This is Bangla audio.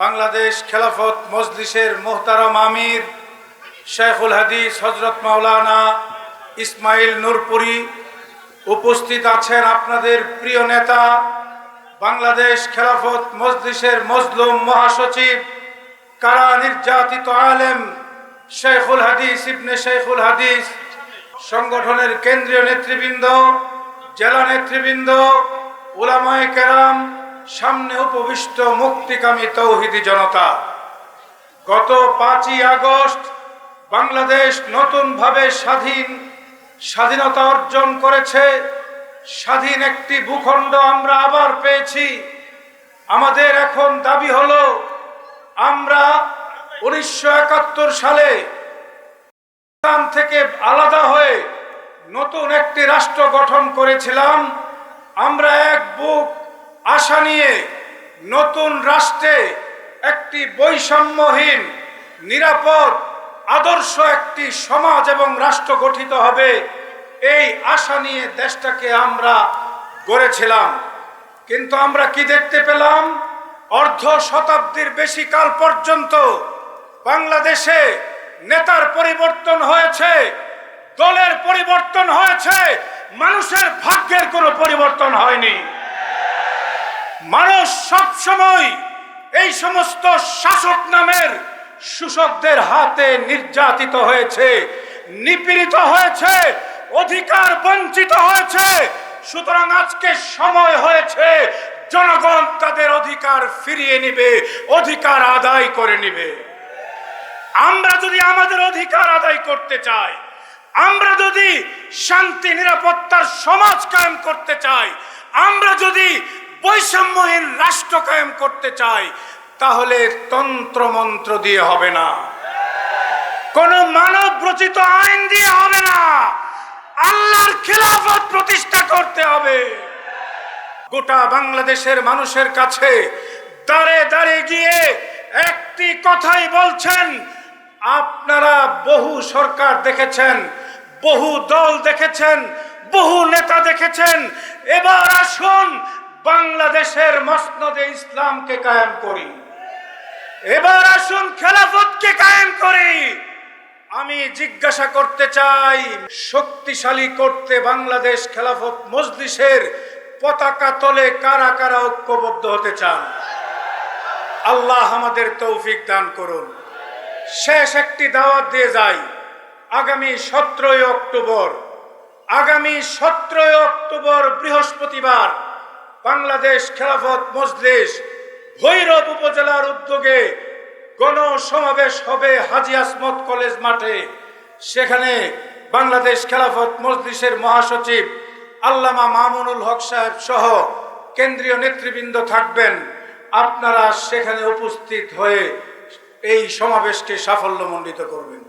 বাংলাদেশ খেলাফত মজলিসের মোহতারম আমির শেখুল হাদিস হজরত মাওলানা ইসমাইল নূরপুরি উপস্থিত আছেন আপনাদের প্রিয় নেতা, বাংলাদেশ খেলাফত মজলিসের মজলুম মহাসচিব, কারা নির্যাতিত আলেম, শেখুল হাদিস ইবনে শেখুল হাদিস, সংগঠনের কেন্দ্রীয় নেতৃবৃন্দ, জেলা নেতৃবৃন্দ, উলামায়ে কেরাম সামনে উপবিষ্ট মুক্তিকামী তৌহিদি জনতা। গত পাঁচই আগস্ট বাংলাদেশ নতুনভাবে স্বাধীন, স্বাধীনতা অর্জন করেছে। স্বাধীন একটি ভূখণ্ড আমরা আবার পেয়েছি। আমাদের এখন দাবি হলো, আমরা উনিশশো একাত্তর সালে থেকে আলাদা হয়ে নতুন একটি রাষ্ট্র গঠন করেছিলাম। আমরা এক বুক আশা নিয়ে নতুন রাষ্ট্রে একটি বৈষম্যহীন, নিরাপদ, আদর্শ একটি সমাজ এবং রাষ্ট্র গঠিত হবে, এই আশা নিয়ে দেশটাকে আমরা গড়েছিলাম। কিন্তু আমরা কি দেখতে পেলাম? অর্ধ শতাব্দীর বেশি কাল পর্যন্ত বাংলাদেশে নেতার পরিবর্তন হয়েছে, দলের পরিবর্তন হয়েছে, মানুষের ভাগ্যের কোনো পরিবর্তন হয়নি। মানুষ সব সময় এই সমস্ত শাসক নামের শোষকদের হাতে নির্যাতিত হয়েছে, নিপীড়িত হয়েছে, অধিকার বঞ্চিত হয়েছে। সুতরাং আজকে সময় হয়েছে, জনগণ তাদের অধিকার ফিরিয়ে নিবে, অধিকার আদায় করে নিবে। আমরা যদি আমাদের অধিকার আদায় করতে চাই, আমরা যদি শান্তি, নিরাপত্তার সমাজ কায়েম করতে চাই, আমরা যদি বৈষম্যহীন রাষ্ট্র কায়েম করতে চাই, তাহলে তন্ত্র মন্ত্র দিয়ে হবে না। কোন মানব রচিত আইন দিয়ে হবে না। আল্লাহর খেলাফত প্রতিষ্ঠা করতে হবে। গোটা বাংলাদেশের মানুষের কাছে দাঁড়ে দাঁড়ে গিয়ে একটি কথাই বলছেন, আপনারা বহু সরকার দেখেছেন, বহু দল দেখেছেন, বহু নেতা দেখেছেন, এবার আসুন বাংলাদেশের মসনদে ইসলামকে কায়েম করি। এবার আসুন খেলাফতকে কায়েম করি। আমি জিজ্ঞাসা করতে চাই, শক্তিশালী করতে বাংলাদেশ খেলাফত মজলিসের পতাকা তলে কারা কারা ঐক্যবদ্ধ হতে চান? আল্লাহ আমাদের তৌফিক দান করুন। শেষ একটি দাওয়াত দিয়ে যাই। আগামী সতেরোই অক্টোবর, আগামী সতেরোই অক্টোবর বৃহস্পতিবার বাংলাদেশ খেলাফত মজলিস ভৈরব উপজেলার উদ্যোগে গণসমাবেশ হবে হাজি আসমত কলেজ মাঠে। সেখানে বাংলাদেশ খেলাফত মজলিসের মহাসচিব আল্লামা মামুনুল হক সাহেব সহ কেন্দ্রীয় নেতৃবৃন্দ থাকবেন। আপনারা সেখানে উপস্থিত হয়ে এই সমাবেশকে সাফল্যমণ্ডিত করবেন।